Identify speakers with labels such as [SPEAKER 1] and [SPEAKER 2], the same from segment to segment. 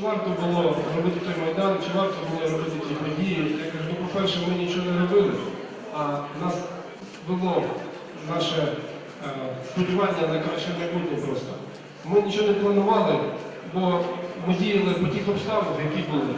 [SPEAKER 1] чи варто було робити ті події. Я кажу, ну, по-перше, ми нічого не робили, а нас було наше е, сподівання на краще майбутнє просто. Ми нічого не планували, бо ми діяли по тих обставинах, які були.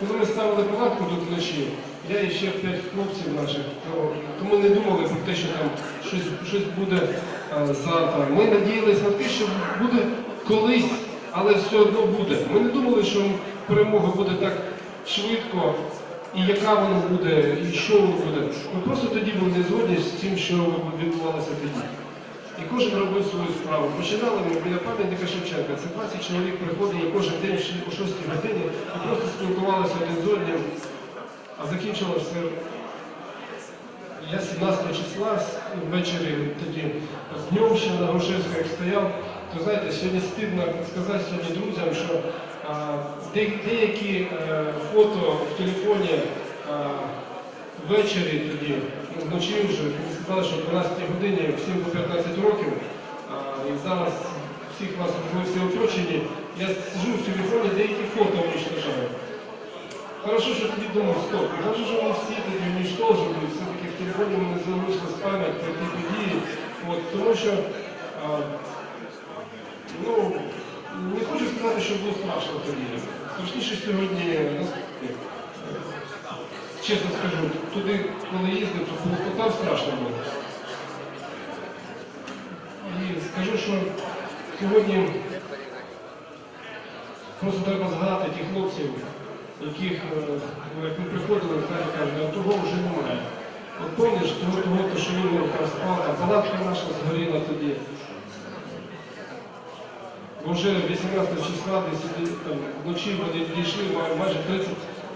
[SPEAKER 1] Коли ми ставили палатку тут вночі, я і ще п'ять хлопців наших, то, то ми не думали про те, що там щось, щось буде е, завтра. Ми надіялися на те, що буде колись, але все одно буде. Ми не думали, що перемога буде так швидко, і яка вона буде, і що воно буде. Ми просто тоді були не згодні з тим, що відбувалося тоді. І кожен робив свою справу. Починали ми біля пам'ятника Шевченка. Це 20 чоловік приходили кожен день о 6 годині і просто спілкувалися один з одним, а закінчилося я 17 числа ввечері тоді днем ще на Грушевських стояв, то знаєте, сьогодні стидно сказати сьогодні друзям, що де- деякі е, фото в телефоні ввечері тоді, вночі вже, сказали, що в 12 годині всім по 15 років, і зараз всіх вас ви всі оточені, я сижу в телефоні, деякі фото уничтожаю. Хорошо, що тоді думав, стоп. Хорошо, що вони всі тоді уничтожили, все-таки в телефоні мене залишилась пам'ять про ті події. От, тому що, а, ну, не хочу сказати, що було страшно тоді. Страшніше сьогодні, е, чесно скажу, туди, коли їздив, то було там страшно було. І скажу, що сьогодні просто треба згадати тих хлопців, яких, е, як ми приходили, знаєте, кажуть, а того вже немає. От помніш, того, того, що він там а палатка наша згоріла тоді. Вже 18 числа десь іде, там, вночі вони дійшли майже 30,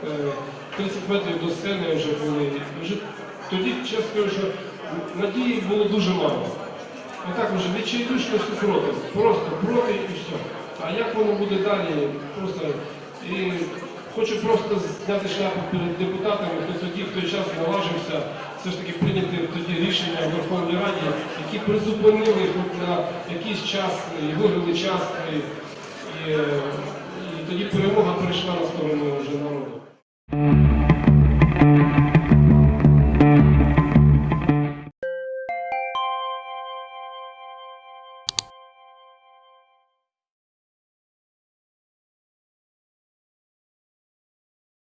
[SPEAKER 1] е, 30 метрів до сцени вже були. Вже тоді, чесно скажу, що надії було дуже мало. Отак вже відчайдушності проти. Просто проти і все. А як воно буде далі? Просто і хочу просто зняти шляпу перед депутатами, хто тоді в той час наважився все ж таки прийняти тоді рішення в Верховній Раді, які призупинили хоч на якийсь час, і виграли час, і, і, тоді перемога перейшла на сторону вже народу.